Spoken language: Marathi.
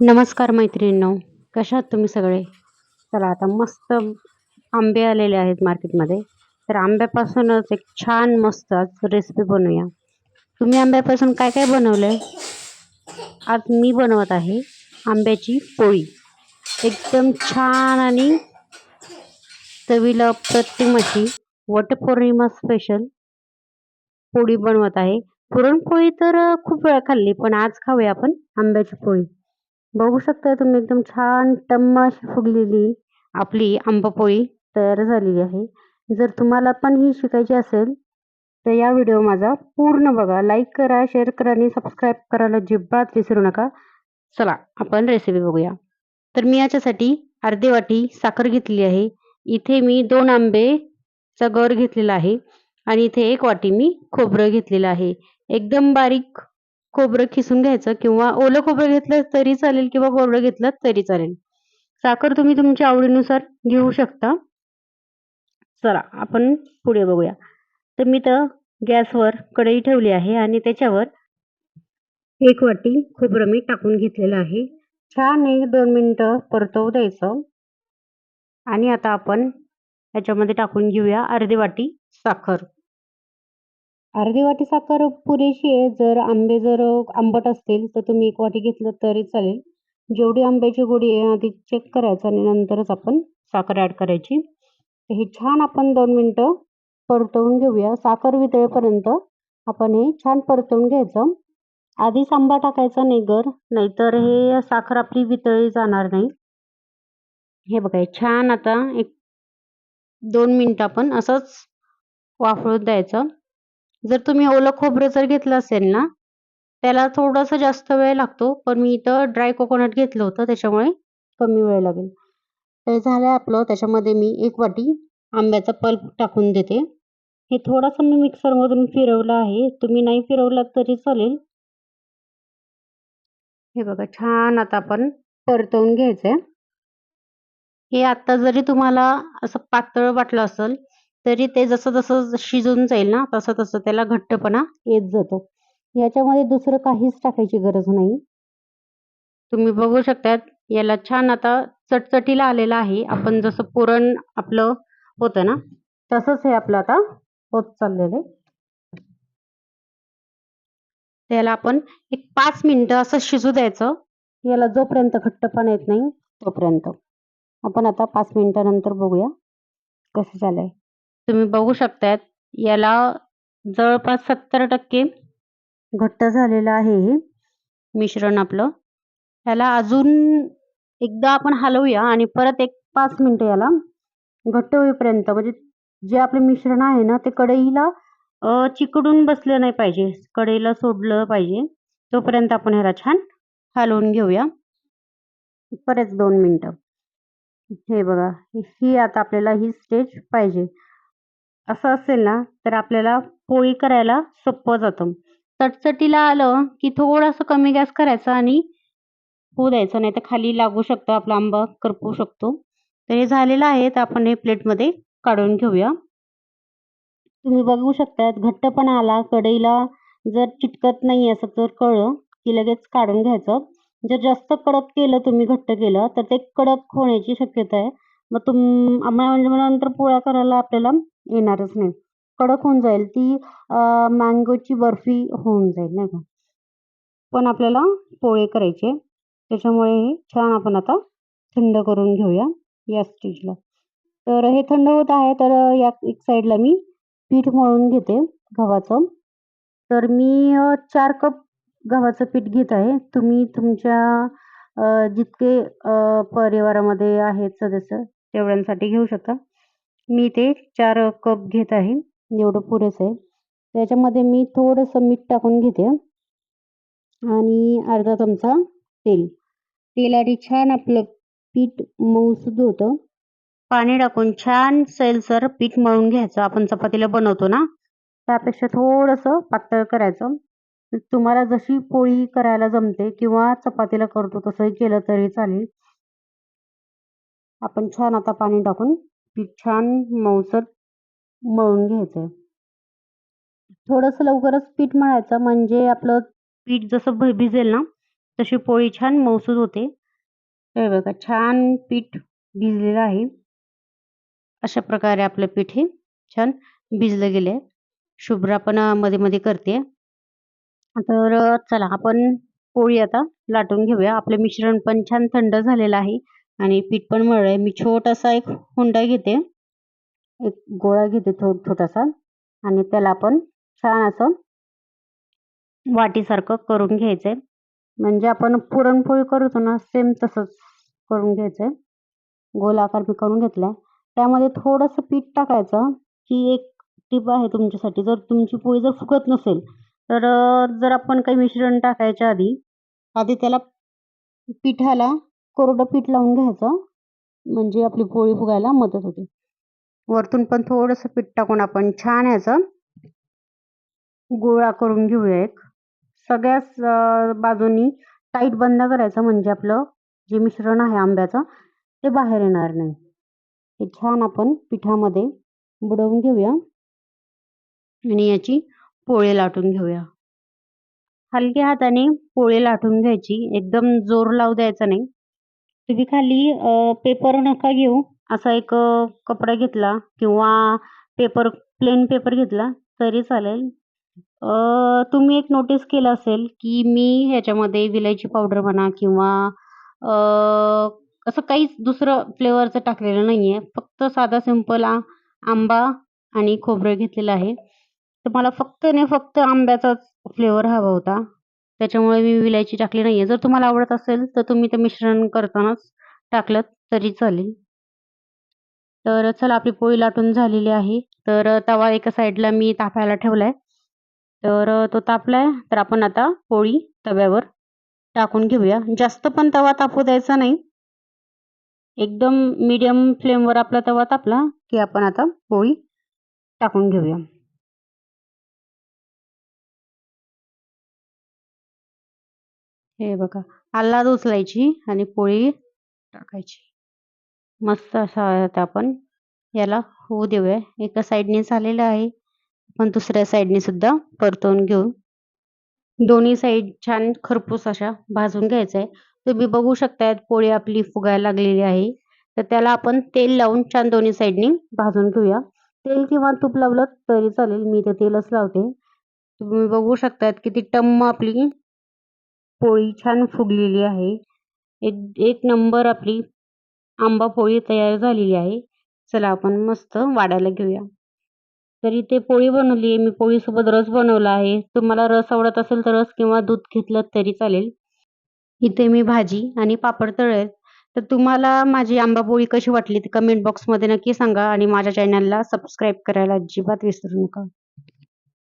नमस्कार मैत्रिणींनो कशा आहात तुम्ही सगळे? चला आता मस्त आंबे आलेले आहेत मार्केटमध्ये. तर आंब्यापासूनच एक छान मस्त आज रेसिपी बनवूया. तुम्ही आंब्यापासून काय काय बनवलं आहे आज मी बनवत आहे आंब्याची पोळी. एकदम छान आणि चवीला अप्रतिम अशी वटपौर्णिमा स्पेशल पोळी बनवत आहे. पुरणपोळी तर खूप वेळा खाल्ली पण आज खाऊया आपण आंब्याची पोळी. बघू शकता तुम्ही एकदम छान टम्म अशी फुगलेली आपली आंबापोळी तयार झालेली आहे. जर तुम्हाला पण ही शिकायची असेल तर या व्हिडिओ माझा पूर्ण बघा. लाईक करा शेअर करा आणि सबस्क्राईब करायला जिब्बात विसरू नका. चला आपण रेसिपी बघूया. तर मी याच्यासाठी अर्धी वाटी साखर घेतली आहे. इथे मी दोन आंबेचा गर घेतलेला आहे आणि इथे एक वाटी मी खोबरं घेतलेलं आहे. एकदम बारीक खोबरं खिसून घ्यायचं किंवा ओलं खोबरं घेतलं तरी चालेल किंवा कोरडं घेतलं तरी चालेल. साखर तुम्ही तुमच्या आवडीनुसार घेऊ शकता. चला आपण पुढे बघूया. तर मी तर गॅसवर कढई ठेवली आहे आणि त्याच्यावर एक वाटी खोबरं मी टाकून घेतलेलं आहे. छान एक दोन मिनटं परतवू द्यायचं. आणि आता आपण याच्यामध्ये टाकून घेऊया अर्धी वाटी साखर. अर्धी वाटी साखर पुरेशी आहे. जर आंबे जर आंबट असतील तर तुम्ही एक वाटी घेतलं तरी चालेल. जेवढी आंब्याची गोडी आहे आधी चेक करायचं आणि नंतरच आपण साखर ॲड करायची. हे छान आपण दोन मिनटं परतवून घेऊया. साखर वितळेपर्यंत आपण हे छान परतवून घ्यायचं. आधीच आंबा टाकायचा नाही गर नाहीतर हे साखर आपली वितळी जाणार नाही. हे बघा छान आता एक दोन मिनटं आपण असंच वाफळून द्यायचं. जर तुम्ही ओलं खोबरं जर घेतलं असेल ना त्याला थोडासा जास्त वेळ लागतो. पण मी इथं ड्राय कोकोनट घेतलं होतं त्याच्यामुळे कमी वेळ लागेल. तर झालं आपलं त्याच्यामध्ये मी एक वाटी आंब्याचा पल्प टाकून देते. हे थोडासा मी मिक्सरमधून फिरवलं आहे. तुम्ही नाही फिरवलं तरी चालेल. हे बघा छान आता आपण परतवून घ्यायचं आहे हे आत्ता जरी तुम्हाला असं पातळ वाटलं असेल तरी ते जसं जसं शिजून जाईल ना तसं तसं त्याला घट्टपणा येत जातो. याच्यामध्ये दुसरं काहीच टाकायची गरज नाही. तुम्ही बघू शकतात याला छान आता चटचटीला आलेलं आहे. आपण जसं पुरण आपलं होतं ना तसंच हे आपलं आता होत चाललेलं आहे. त्याला आपण एक पाच मिनिटं असं शिजू द्यायचं. याला जोपर्यंत घट्टपणा येत नाही तोपर्यंत. आपण आता पाच मिनिटानंतर बघूया कसं झालंय तुम्ही बघू शकतात याला जवळपास सत्तर टक्के घट्ट झालेलं आहे हे मिश्रण आपलं. याला अजून एकदा आपण हलवूया आणि परत एक पाच मिनटं याला घट्ट होईपर्यंत म्हणजे जे आपले मिश्रण आहे ना ते कढईला चिकडून बसलं नाही पाहिजे. कढईला सोडलं पाहिजे. तोपर्यंत आपण ह्याला छान हलवून घेऊया. परत दोन मिनटं. हे बघा ही आता आपल्याला ही स्टेज पाहिजे. असं असेल ना तर आपल्याला पोळी करायला सोपं जातं. चटचटीला आलं की थोडंसं कमी गॅस करायचा आणि होऊ द्यायचं नाही तर खाली लागू शकतो आपला आंबा करपू शकतो. तर हे झालेलं आहे तर आपण हे प्लेटमध्ये काढून घेऊया. तुम्ही बघू शकतात घट्टपणा आला. कढईला जर चिटकत नाही असं जर कळलं की लगेच काढून घ्यायचं. जर जास्त कडक केलं तुम्ही घट्ट केलं तर ते कडक होण्याची शक्यता आहे. मग तुम म्हणजे मग नंतर पोळ्या करायला आपल्याला येणारच नाही. कडक होऊन जाईल ती मँगोची बर्फी होऊन जाईल नाही का? पण आपल्याला पोळे करायचे. त्याच्यामुळे हे छान आपण आता थंड करून घेऊया या स्टेजला तर हे थंड होत आहे तर या एक साईडला मी पीठ मळून घेते गव्हाचं. तर मी चार कप गव्हाचं पीठ घेत आहे. तुम्ही तुमच्या जितके परिवारामध्ये आहेत सदस्य तेवढ्यांसाठी घेऊ शकता. मी ते चार कप घेत आहे. एवढं पुरेसं आहे. त्याच्यामध्ये मी थोडंसं मीठ टाकून घेते. आणि अर्धा चमचा तेल. तेलाने छान आपलं पीठ मऊसूद होतं. पाणी टाकून छान सैलसर पीठ मळून घ्यायचं. आपण चपातीला बनवतो ना त्यापेक्षा थोडंसं पातळ करायचं. तुम्हाला जशी पोळी करायला जमते किंवा चपातीला करतो तसंही केलं तरी चालेल. आपण छान आता पाणी टाकून पीठ छान मऊसर मळून घ्यायचं थोडंसं लवकरच पीठ मळायचं म्हणजे आपलं पीठ जसं भ भिजेल ना तशी पोळी छान मऊसूद होते. हे बघा छान पीठ भिजलेलं आहे. अशा प्रकारे आपलं पीठ हे छान भिजलं गेलं आहे शुभ्रा पण मध्ये मध्ये करते. तर चला आपण पोळी आता लाटून घेऊया. आपलं मिश्रण पण छान थंड झालेलं आहे. आणि पीठ पण मळलं आहे मी छोटासा एक हुंडा घेते. एक गोळा घेते थोड छोटासा. आणि त्याला आपण छान असं वाटीसारखं करून घ्यायचं आहे म्हणजे आपण पुरणपोळी करतो ना सेम तसंच करून घ्यायचं आहे गोलाकार मी करून घेतला आहे त्यामध्ये थोडंसं पीठ टाकायचं की एक टिप आहे तुमच्यासाठी. जर तुमची पोळी जर फुगत नसेल तर जर आपण काही मिश्रण टाकायच्या आधी आधी त्याला पिठाला कोरडं पीठ लावून घ्यायचं. म्हणजे आपली पोळी फुगायला मदत होते. वरतून पण थोडंसं पीठ टाकून आपण छान याचं गोळा करून घेऊया एक. सगळ्याच बाजूनी टाईट बंद करायचं म्हणजे आपलं जे मिश्रण आहे आंब्याचं ते बाहेर येणार नाही. हे छान आपण पिठामध्ये बुडवून घेऊया. आणि याची पोळे लाटून घेऊया. हलक्या हाताने पोळे लाटून घ्यायची. एकदम जोर लावू द्यायचा नाही. तुम्ही खाली पेपर नका घेऊ. असा एक कपडा घेतला किंवा पेपर प्लेन पेपर घेतला तरी चालेल. तुम्ही एक नोटीस केलं असेल की मी ह्याच्यामध्ये विलायची पावडर म्हणा किंवा असं काहीच दुसरं फ्लेवरचं टाकलेलं नाही आहे फक्त साधा सिंपल आंबा आणि खोबरं घेतलेलं आहे. तर मला फक्त नाही फक्त आंब्याचाच फ्लेवर हवा होता. त्याच्यामुळे मी विलायची टाकली नाही आहे जर तुम्हाला आवडत असेल तर तुम्ही ते मिश्रण करतानाच टाकलं तरी चालेल. तर चला आपली पोळी लाटून झालेली आहे. तर तवा एका साईडला मी तापायला ठेवला आहे तर तो तापला आहे तर आपण आता पोळी तव्यावर टाकून घेऊया. जास्त पण तवा तापू द्यायचा नाही. एकदम मीडियम फ्लेमवर आपला तवा तापला की आपण आता पोळी टाकून घेऊया. हे बघा आल्हाद उचलायची आणि पोळी टाकायची. मस्त असा आता आपण याला होऊ देऊया. एका साईडने झालेलं आहे. पण दुसऱ्या साईडने सुद्धा परतवून घेऊ. दोन्ही साईड छान खरपूस अशा भाजून घ्यायचं आहे तुम्ही बघू शकताय पोळी आपली फुगायला लागलेली आहे. तर त्याला आपण तेल लावून छान दोन्ही साईडनी भाजून घेऊया. तेल किंवा तूप लावलं तरी चालेल. मी ते तेलच लावते. तुम्ही बघू शकतात किती टम्म आपली पोळी छान फुगलेली आहे. एक एक नंबर आपली आंबा पोळी तयार झालेली आहे. चला आपण मस्त वाढायला घेऊया. तर इथे पोळी बनवली आहे. मी पोळीसोबत रस बनवला आहे. तुम्हाला रस आवडत असेल तर रस किंवा दूध घेतलं तरी चालेल. इथे मी भाजी आणि पापड तळेल तर तुम्हाला माझी आंबा पोळी कशी वाटली ती कमेंट बॉक्समध्ये नक्की सांगा आणि माझ्या चॅनलला सबस्क्राईब करायला अजिबात विसरू नका.